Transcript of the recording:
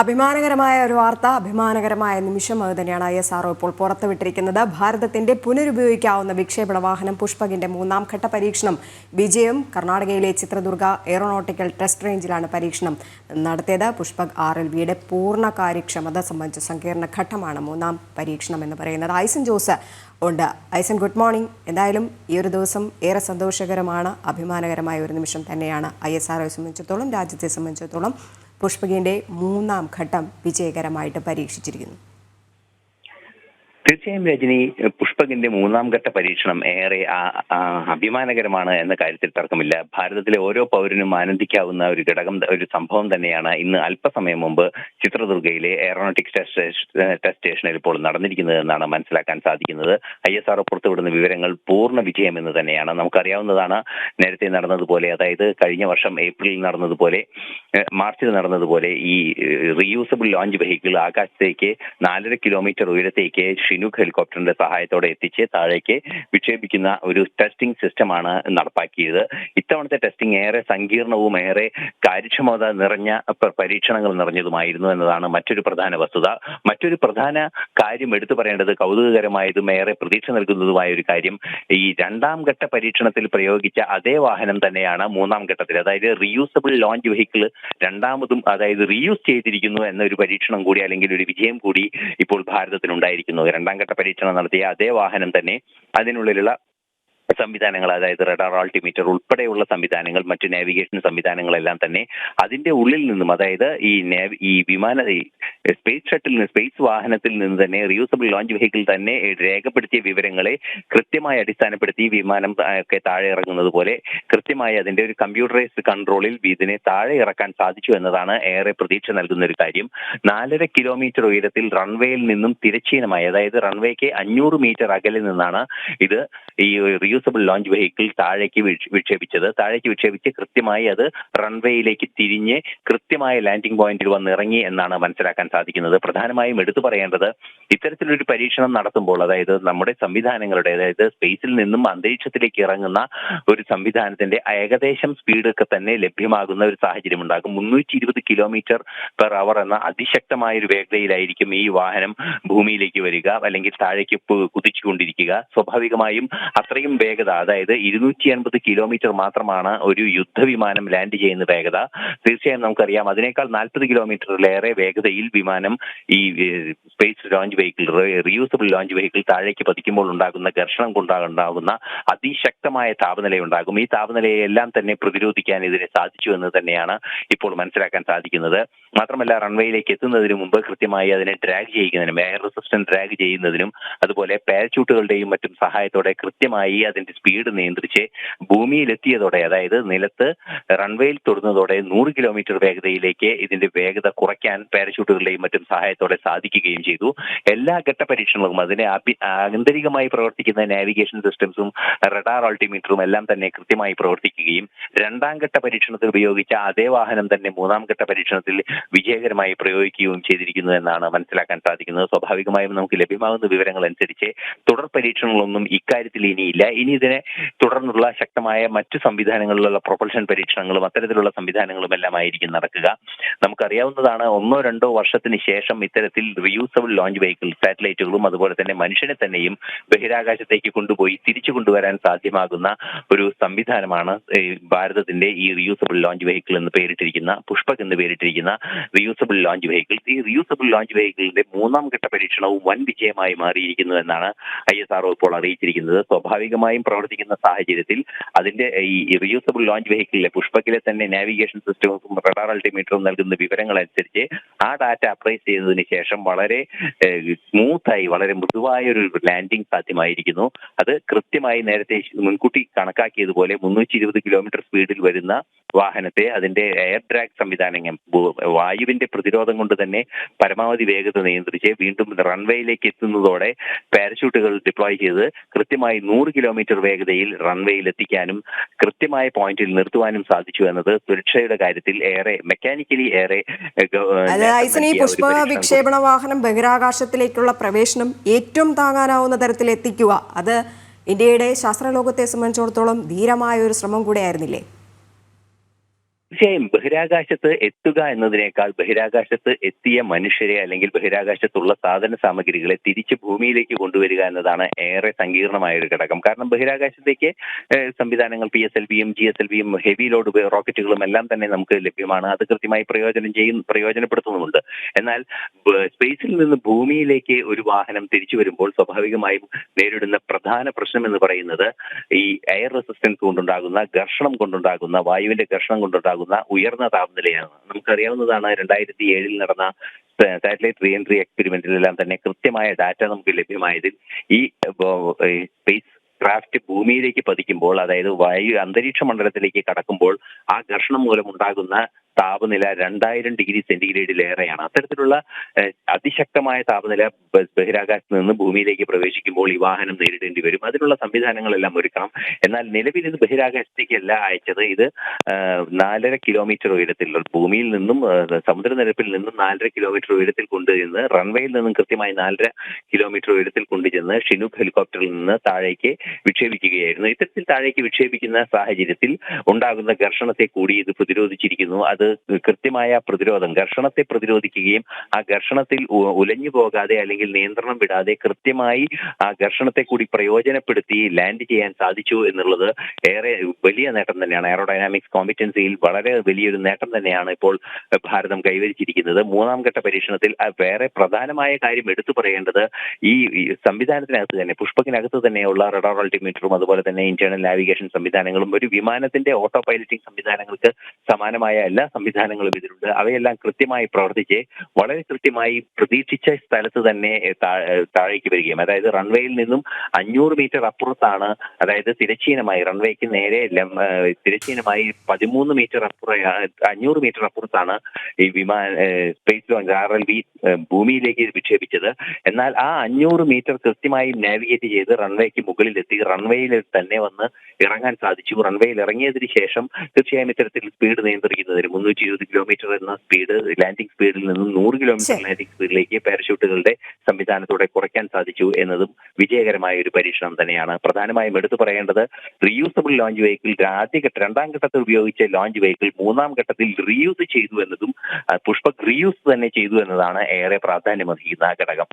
അഭിമാനകരമായ ഒരു വാർത്ത അഭിമാനകരമായ നിമിഷം അത് തന്നെയാണ് ഐ എസ് ആർഒ ഇപ്പോൾ പുറത്തുവിട്ടിരിക്കുന്നത്. ഭാരതത്തിന്റെ പുനരുപയോഗിക്കാവുന്ന വിക്ഷേപണ വാഹനം പുഷ്പകിന്റെ മൂന്നാം ഘട്ട പരീക്ഷണം. വിജയം കർണാടകയിലെ ചിത്രദുർഗ എയറോനോട്ടിക്കൽ ടെസ്റ്റ് റേഞ്ചിലാണ് പരീക്ഷണം നടത്തിയത്. പുഷ്പക് ആർ എൽ വിയുടെ പൂർണ കാര്യക്ഷമത സംബന്ധിച്ച സങ്കീർണ ഘട്ടമാണ് മൂന്നാം പരീക്ഷണം എന്ന് പറയുന്നത്. ഐസൻ ജോസ് ഉണ്ട്. Aisan good morning. എന്തായാലും ഈ ഒരു ദിവസം ഏറെ സന്തോഷകരമാണ് അഭിമാനകരമായ ഒരു നിമിഷം തന്നെയാണ് ഐ എസ് ആർഒയെ സംബന്ധിച്ചിടത്തോളം രാജ്യത്തെ സംബന്ധിച്ചിടത്തോളം പുഷ്പകിന്റെ മൂന്നാം ഘട്ടം വിജയകരമായിട്ട് പരീക്ഷിച്ചിരിക്കുന്നു. തീർച്ചയായും രജനി പുഷ്പകിന്റെ മൂന്നാം ഘട്ട പരീക്ഷണം ഏറെ അഭിമാനകരമാണ് എന്ന കാര്യത്തിൽ തർക്കമില്ല. ഭാരതത്തിലെ ഓരോ പൗരനും ആനന്ദിക്കാവുന്ന ഒരു ഘടകം ഒരു സംഭവം തന്നെയാണ് ഇന്ന് അല്പസമയം മുമ്പ് ചിത്രദുർഗയിലെ എയറോനോട്ടിക്സ് ടെസ്റ്റ് സ്റ്റേഷനിൽ ഇപ്പോൾ നടന്നിരിക്കുന്നത് എന്നാണ് മനസ്സിലാക്കാൻ സാധിക്കുന്നത്. ഐ എസ് ആർ പുറത്തുവിടുന്ന വിവരങ്ങൾ പൂർണ വിജയം എന്ന് തന്നെയാണ് നമുക്കറിയാവുന്നതാണ്. നേരത്തെ നടന്നതുപോലെ അതായത് കഴിഞ്ഞ വർഷം ഏപ്രിലിൽ നടന്നതുപോലെ മാർച്ചിൽ നടന്നതുപോലെ ഈ റീയൂസബിൾ ലോഞ്ച് വെഹിക്കിൾ ആകാശത്തേക്ക് നാലര കിലോമീറ്റർ ഉയരത്തേക്ക് ഷിനുക് ഹെലികോപ്റ്ററിന്റെ സഹായത്തോടെ എത്തിച്ച് താഴേക്ക് വിക്ഷേപിക്കുന്ന ഒരു ടെസ്റ്റിംഗ് സിസ്റ്റമാണ് നടപ്പാക്കിയത്. ഇത്തവണത്തെ ടെസ്റ്റിംഗ് ഏറെ സങ്കീർണവും ഏറെ കാര്യക്ഷമത നിറഞ്ഞ പരീക്ഷണങ്ങൾ നിറഞ്ഞതുമായിരുന്നു എന്നതാണ് മറ്റൊരു പ്രധാന വസ്തുത. മറ്റൊരു പ്രധാന കാര്യം എടുത്തു പറയേണ്ടത് കൗതുകകരമായതും ഏറെ പ്രതീക്ഷ നൽകുന്നതുമായ ഒരു കാര്യം ഈ രണ്ടാം ഘട്ട പരീക്ഷണത്തിൽ പ്രയോഗിച്ച അതേ വാഹനം തന്നെയാണ് മൂന്നാം ഘട്ടത്തിൽ. അതായത് റീയൂസബിൾ ലോഞ്ച് വെഹിക്കിൾ രണ്ടാമതും അതായത് റീയൂസ് ചെയ്തിരിക്കുന്നു എന്നൊരു പരീക്ഷണം കൂടി അല്ലെങ്കിൽ ഒരു വിജയം കൂടി ഇപ്പോൾ ഭാരതത്തിനുണ്ടായിരിക്കുന്നു. രണ്ടാം ഘട്ട പരീക്ഷണം നടത്തിയ അതേ വാഹനം തന്നെ അതിനുള്ളിലുള്ള സംവിധാനങ്ങൾ അതായത് റഡാർ ആൾട്ടിമീറ്റർ ഉൾപ്പെടെയുള്ള സംവിധാനങ്ങൾ മറ്റു നാവിഗേഷൻ സംവിധാനങ്ങളെല്ലാം തന്നെ അതിന്റെ ഉള്ളിൽ നിന്നും അതായത് ഈ ഈ വിമാന സ്പേസ് ഷട്ടിൽ സ്പേസ് വാഹനത്തിൽ നിന്ന് തന്നെ റിയൂസബിൾ ലോഞ്ച് വെഹിക്കിൾ തന്നെ രേഖപ്പെടുത്തിയ വിവരങ്ങളെ കൃത്യമായി അടിസ്ഥാനപ്പെടുത്തി വിമാനം ഒക്കെ താഴെ ഇറങ്ങുന്നത് പോലെ കൃത്യമായി അതിന്റെ ഒരു കമ്പ്യൂട്ടറൈസ്ഡ് കൺട്രോളിൽ ഇതിനെ താഴെ ഇറക്കാൻ സാധിച്ചു എന്നതാണ് ഏറെ പ്രതീക്ഷ നൽകുന്ന ഒരു കാര്യം. നാലര കിലോമീറ്റർ ഉയരത്തിൽ റൺവേയിൽ നിന്നും തിരശ്ചീനമായി അതായത് റൺവേക്ക് അഞ്ഞൂറ് മീറ്റർ അകലെ നിന്നാണ് ഇത് ഈ റീയൂസബിൾ ലോഞ്ച് വെഹിക്കിൾ താഴേക്ക് വിക്ഷ- വിക്ഷേപിച്ചത്. താഴേക്ക് വിക്ഷേപിച്ച് കൃത്യമായി അത് റൺവേയിലേക്ക് തിരിഞ്ഞ് കൃത്യമായ ലാൻഡിംഗ് പോയിന്റിൽ വന്ന് ഇറങ്ങി എന്നാണ് മനസ്സിലാക്കാൻ സാധിക്കുന്നത്. പ്രധാനമായും എടുത്തു പറയേണ്ടത് ഇത്തരത്തിലൊരു പരീക്ഷണം നടത്തുമ്പോൾ അതായത് നമ്മുടെ സംവിധാനങ്ങളുടെ അതായത് സ്പേസിൽ നിന്നും അന്തരീക്ഷത്തിലേക്ക് ഇറങ്ങുന്ന ഒരു സംവിധാനത്തിന്റെ ഏകദേശം സ്പീഡൊക്കെ തന്നെ ലഭ്യമാകുന്ന ഒരു സാഹചര്യം ഉണ്ടാകും. മുന്നൂറ്റി ഇരുപത് കിലോമീറ്റർ പെർ അവർ എന്ന അതിശക്തമായ ഒരു വേഗതയിലായിരിക്കും ഈ വാഹനം ഭൂമിയിലേക്ക് വരിക അല്ലെങ്കിൽ താഴേക്ക് കുതിച്ചുകൊണ്ടിരിക്കുക. സ്വാഭാവികമായും അത്രയും വേഗത അതായത് ഇരുന്നൂറ്റി അൻപത് കിലോമീറ്റർ മാത്രമാണ് ഒരു യുദ്ധവിമാനം ലാൻഡ് ചെയ്യുന്ന വേഗത. തീർച്ചയായും നമുക്കറിയാം അതിനേക്കാൾ നാൽപ്പത് കിലോമീറ്ററിലേറെ വേഗതയിൽ വിമാനം ഈ space launch vehicle reusable launch vehicle താഴേക്ക് പതിക്കുമ്പോൾ ഉണ്ടാകുന്ന ഘർഷണം കൊണ്ടാകുന്ന അതിശക്തമായ താപനില ഉണ്ടാകും ഈ താപനിലയെല്ലാം തന്നെ പ്രതിരോധിക്കാൻ ഇതിനെ സാധിച്ചു എന്ന് തന്നെയാണ് ഇപ്പോൾ മനസ്സിലാക്കാൻ സാധിക്കുന്നത്. മാത്രമല്ല റൺവേയിലേക്ക് എത്തുന്നതിന് മുമ്പ് കൃത്യമായി അതിനെ ഡ്രാഗ് ചെയ്യുന്നതിനും എയർ റെസിസ്റ്റന്റ് ഡ്രാഗ് ചെയ്യുന്നതിനും അതുപോലെ പാരച്യൂട്ടുകളുടെയും മറ്റും സഹായത്തോടെ കൃത്യമായി അതിന്റെ സ്പീഡ് നിയന്ത്രിച്ച് ഭൂമിയിലെത്തിയതോടെ അതായത് നിലത്ത് റൺവേയിൽ തൊടുന്നതോടെ നൂറ് കിലോമീറ്റർ വേഗതയിലേക്ക് ഇതിന്റെ വേഗത കുറയ്ക്കാൻ പാരഷൂട്ടുകളുടെയും മറ്റും സഹായത്തോടെ സാധിക്കുകയും ചെയ്തു. എല്ലാ ഘട്ട പരീക്ഷണങ്ങളും അതിനെ ആന്തരികമായി പ്രവർത്തിക്കുന്ന നാവിഗേഷൻ സിസ്റ്റംസും റഡാർ ആൾട്ടിമീറ്ററും എല്ലാം തന്നെ കൃത്യമായി പ്രവർത്തിക്കുകയും രണ്ടാം ഘട്ട പരീക്ഷണത്തിൽ ഉപയോഗിച്ച അതേ വാഹനം തന്നെ മൂന്നാം ഘട്ട പരീക്ഷണത്തിൽ വിജയകരമായി പ്രയോഗിക്കുകയും ചെയ്തിരിക്കുന്നു എന്നാണ് മനസ്സിലാക്കാൻ സാധിക്കുന്നത്. സ്വാഭാവികമായും നമുക്ക് ലഭ്യമാകുന്ന വിവരങ്ങൾ അനുസരിച്ച് തുടർ പരീക്ഷണങ്ങളൊന്നും ഇക്കാര്യത്തിൽ ഇനിയില്ല. ഇനി ഇതിനെ തുടർന്നുള്ള ശക്തമായ മറ്റു സംവിധാനങ്ങളിലുള്ള പ്രൊപ്പൽഷൻ പരീക്ഷണങ്ങളും അത്തരത്തിലുള്ള സംവിധാനങ്ങളും എല്ലാം ആയിരിക്കും നടക്കുക. നമുക്കറിയാവുന്നതാണ് ഒന്നോ രണ്ടോ വർഷത്തിന് ശേഷം ഇത്തരത്തിൽ റിയൂസബിൾ ലോഞ്ച് വെഹിക്കിൾ സാറ്റലൈറ്റുകളും അതുപോലെ തന്നെ മനുഷ്യനെ തന്നെയും ബഹിരാകാശത്തേക്ക് കൊണ്ടുപോയി തിരിച്ചു കൊണ്ടുവരാൻ സാധ്യമാകുന്ന ഒരു സംവിധാനമാണ് ഭാരതത്തിന്റെ ഈ റിയൂസബിൾ ലോഞ്ച് വെഹിക്കിൾ എന്ന് പേരിട്ടിരിക്കുന്ന പുഷ്പക് എന്ന് പേരിട്ടിരിക്കുന്ന റിയൂസബിൾ ലോഞ്ച് വെഹിക്കിൾ ഈ റിയൂസബിൾ ലോഞ്ച് വെഹിക്കിളിന്റെ മൂന്നാം ഘട്ട പരീക്ഷണവും വൻ വിജയമായി മാറിയിരിക്കുന്നു എന്നാണ് ഐ എസ് ആർഒ ഇപ്പോൾ അറിയിച്ചിരിക്കുന്നത്. സ്വാഭാവികമായും പ്രവർത്തിക്കുന്ന സാഹചര്യത്തിൽ അതിന്റെ ഈ റിയൂസബിൾ ലോഞ്ച് വെഹിക്കിളിലെ പുഷ്പക്കിലെ തന്നെ നാവിഗേഷൻ സിസ്റ്റവും റഡാർ അൾട്ടിമീറ്ററും നൽകുന്ന വിവരങ്ങൾ അനുസരിച്ച് ആ ഡാറ്റ അപ്രൈസ് ചെയ്തതിന് ശേഷം വളരെ സ്മൂത്തായി വളരെ മൃദുവായ ഒരു ലാൻഡിംഗ് സാധ്യമായിരിക്കുന്നു. അത് കൃത്യമായി നേരത്തെ മുൻകൂട്ടി കണക്കാക്കിയതുപോലെ മുന്നൂറ്റി ഇരുപത് കിലോമീറ്റർ സ്പീഡിൽ വരുന്ന വാഹനത്തെ അതിന്റെ എയർ ഡ്രാഗ് സംവിധാനം വായുവിന്റെ പ്രതിരോധം കൊണ്ട് തന്നെ പരമാവധി വേഗത നിയന്ത്രിച്ച് വീണ്ടും റൺവേയിലേക്ക് എത്തുന്നതോടെ പാരഷൂട്ടുകൾ ഡിപ്ലോയ് ചെയ്ത് കൃത്യമായി നൂറ് കിലോമീറ്റർ വേഗതയിൽ റൺവേയിൽ എത്തിക്കാനും കൃത്യമായ പോയിന്റിൽ നിർത്തുവാനും സാധിച്ചു എന്നത് സുരക്ഷയുടെ കാര്യത്തിൽ ഏറെ മെക്കാനിക്കലി ഏറെ ഈ പുഷ്പ വിക്ഷേപണ വാഹനം ബഹിരാകാശത്തിലേക്കുള്ള പ്രവേശനം ഏറ്റവും താങ്ങാനാവുന്ന തരത്തിൽ എത്തിക്കുക. അത് ഇന്ത്യയുടെ ശാസ്ത്രലോകത്തെ സംബന്ധിച്ചിടത്തോളം ധീരമായ ഒരു ശ്രമം കൂടെ ആയിരുന്നില്ലേ തീർച്ചയായും ബഹിരാകാശത്ത് എത്തുക എന്നതിനേക്കാൾ ബഹിരാകാശത്ത് എത്തിയ മനുഷ്യരെ അല്ലെങ്കിൽ ബഹിരാകാശത്തുള്ള സാധന സാമഗ്രികളെ തിരിച്ച് ഭൂമിയിലേക്ക് കൊണ്ടുവരിക എന്നതാണ് ഏറെ സങ്കീർണമായ ഒരു ഘടകം. കാരണം ബഹിരാകാശത്തേക്ക് സംവിധാനങ്ങൾ പി എസ് എൽ വിയും ജി എസ് എൽ വിയും ഹെവി ലോഡ് റോക്കറ്റുകളും എല്ലാം തന്നെ നമുക്ക് ലഭ്യമാണ്. അത് കൃത്യമായി പ്രയോജനം ചെയ്യും പ്രയോജനപ്പെടുത്തുന്നുമുണ്ട്. എന്നാൽ സ്പേസിൽ നിന്ന് ഭൂമിയിലേക്ക് ഒരു വാഹനം തിരിച്ചു വരുമ്പോൾ സ്വാഭാവികമായും നേരിടുന്ന പ്രധാന പ്രശ്നം എന്ന് പറയുന്നത് ഈ എയർ റെസിസ്റ്റൻസ് കൊണ്ടുണ്ടാകുന്ന ഘർഷണം കൊണ്ടുണ്ടാകുന്ന വായുവിന്റെ ഘർഷണം കൊണ്ടുണ്ടാകുന്ന ഉയർന്ന താപനിലയാണ്. നമുക്കറിയാവുന്നതാണ് രണ്ടായിരത്തി ഏഴിൽ നടന്ന സാറ്റലൈറ്റ് റീ എൻട്രി എക്സ്പെരിമെന്റിലെല്ലാം തന്നെ കൃത്യമായ ഡാറ്റ നമുക്ക് ലഭ്യമായതിൽ ഈ സ്പേസ് ക്രാഫ്റ്റ് ഭൂമിയിലേക്ക് പതിക്കുമ്പോൾ അതായത് വായു അന്തരീക്ഷ മണ്ഡലത്തിലേക്ക് കടക്കുമ്പോൾ ആ ഘർഷണം മൂലം ഉണ്ടാകുന്ന താപനില രണ്ടായിരം ഡിഗ്രി സെന്റിഗ്രേഡിലേറെയാണ്. അത്തരത്തിലുള്ള അതിശക്തമായ താപനില ബഹിരാകാശത്ത് നിന്ന് ഭൂമിയിലേക്ക് പ്രവേശിക്കുമ്പോൾ ഈ വാഹനം നേരിടേണ്ടി വരും. അതിനുള്ള സംവിധാനങ്ങളെല്ലാം ഒരുക്കണം. എന്നാൽ നിലവിൽ ഇത് ബഹിരാകാശത്തേക്കല്ല അയച്ചത്. ഇത് നാലര കിലോമീറ്റർ ഉയരത്തിൽ ഭൂമിയിൽ നിന്നും സമുദ്രനിരപ്പിൽ നിന്നും നാലര കിലോമീറ്റർ ഉയരത്തിൽ കൊണ്ടുചെന്ന് റൺവേയിൽ നിന്നും കൃത്യമായി നാലര കിലോമീറ്റർ ഉയരത്തിൽ കൊണ്ടുചെന്ന് ഷിനൂക്ക് ഹെലികോപ്റ്ററിൽ നിന്ന് താഴേക്ക് വിക്ഷേപിക്കുകയായിരുന്നു. ഇത്തരത്തിൽ താഴേക്ക് വിക്ഷേപിക്കുന്ന സാഹചര്യത്തിൽ ഉണ്ടാകുന്ന ഘർഷണത്തെ കൂടി ഇത് പ്രതിരോധിച്ചിരിക്കുന്നു. അത് കൃത്യമായ പ്രതിരോധം ഘർഷണത്തെ പ്രതിരോധിക്കുകയും ആ ഘർഷണത്തിൽ ഉലഞ്ഞു പോകാതെ അല്ലെങ്കിൽ നിയന്ത്രണം വിടാതെ കൃത്യമായി ആ ഘർഷണത്തെ കൂടി പ്രയോജനപ്പെടുത്തി ലാൻഡ് ചെയ്യാൻ സാധിച്ചു എന്നുള്ളത് ഏറെ വലിയ നേട്ടം തന്നെയാണ്. എയറോഡൈനാമിക്സ് കോമ്പിറ്റൻസിയിൽ വളരെ വലിയൊരു നേട്ടം തന്നെയാണ് ഇപ്പോൾ ഭാരതം കൈവരിച്ചിരിക്കുന്നത്. മൂന്നാം ഘട്ട പരീക്ഷണത്തിൽ വേറെ പ്രധാനമായ കാര്യം എടുത്തു പറയേണ്ടത് ഈ സംവിധാനത്തിനകത്ത് തന്നെ പുഷ്പകിനകത്ത് തന്നെയുള്ള റഡാർ അൾട്ടിമീറ്ററും അതുപോലെ തന്നെ ഇന്റേണൽ നാവിഗേഷൻ സംവിധാനങ്ങളും ഒരു വിമാനത്തിന്റെ ഓട്ടോ പൈലറ്റിംഗ് സംവിധാനങ്ങൾക്ക് സമാനമായ എല്ലാ സംവിധാനങ്ങളും ഇതിലുണ്ട്. അവയെല്ലാം കൃത്യമായി പ്രവർത്തിച്ച് വളരെ കൃത്യമായി പ്രതീക്ഷിച്ച സ്ഥലത്ത് തന്നെ താഴേക്ക് വരികയും അതായത് റൺവേയിൽ നിന്നും അഞ്ഞൂറ് മീറ്റർ അപ്പുറത്താണ് അതായത് തിരശ്ചീനമായി റൺവേക്ക് നേരെ തിരശ്ചീനമായി പതിമൂന്ന് മീറ്റർ അപ്പുറ അഞ്ഞൂറ് മീറ്റർ അപ്പുറത്താണ് ഈ വിമാന space launch R L V ഭൂമിയിലേക്ക് വിക്ഷേപിച്ചത്. എന്നാൽ ആ അഞ്ഞൂറ് മീറ്റർ കൃത്യമായി നാവിഗേറ്റ് ചെയ്ത് റൺവേക്ക് മുകളിലെത്തി റൺവേയിൽ തന്നെ വന്ന് ഇറങ്ങാൻ സാധിച്ചു. റൺവേയിൽ ഇറങ്ങിയതിന് ശേഷം തീർച്ചയായും ഇത്തരത്തിൽ സ്പീഡ് നിയന്ത്രിക്കുന്നതിന് മുന്നൂറ്റി ഇരുപത് കിലോമീറ്റർ എന്ന സ്പീഡ് ലാൻഡിംഗ് സ്പീഡിൽ നിന്നും നൂറ് കിലോമീറ്റർ. ലാൻഡിംഗ് സ്പീഡിലേക്ക് പാരഷൂട്ടുകളുടെ സംവിധാനത്തോടെ കുറയ്ക്കാൻ സാധിച്ചു എന്നതും വിജയകരമായ ഒരു പരീക്ഷണം തന്നെയാണ്. പ്രധാനമായും എടുത്തു പറയേണ്ടത് റീയൂസബിൾ ലോഞ്ച് വെഹിക്കിൾ ആദ്യഘട്ട രണ്ടാം ഘട്ടത്തിൽ ഉപയോഗിച്ച ലോഞ്ച് വെഹിക്കിൾ മൂന്നാം ഘട്ടത്തിൽ റീയൂസ് ചെയ്തു എന്നതും പുഷ്പക് റീയൂസ് തന്നെ ചെയ്തു എന്നതാണ് ഏറെ പ്രാധാന്യമർഹിക്കുന്ന ഘടകം.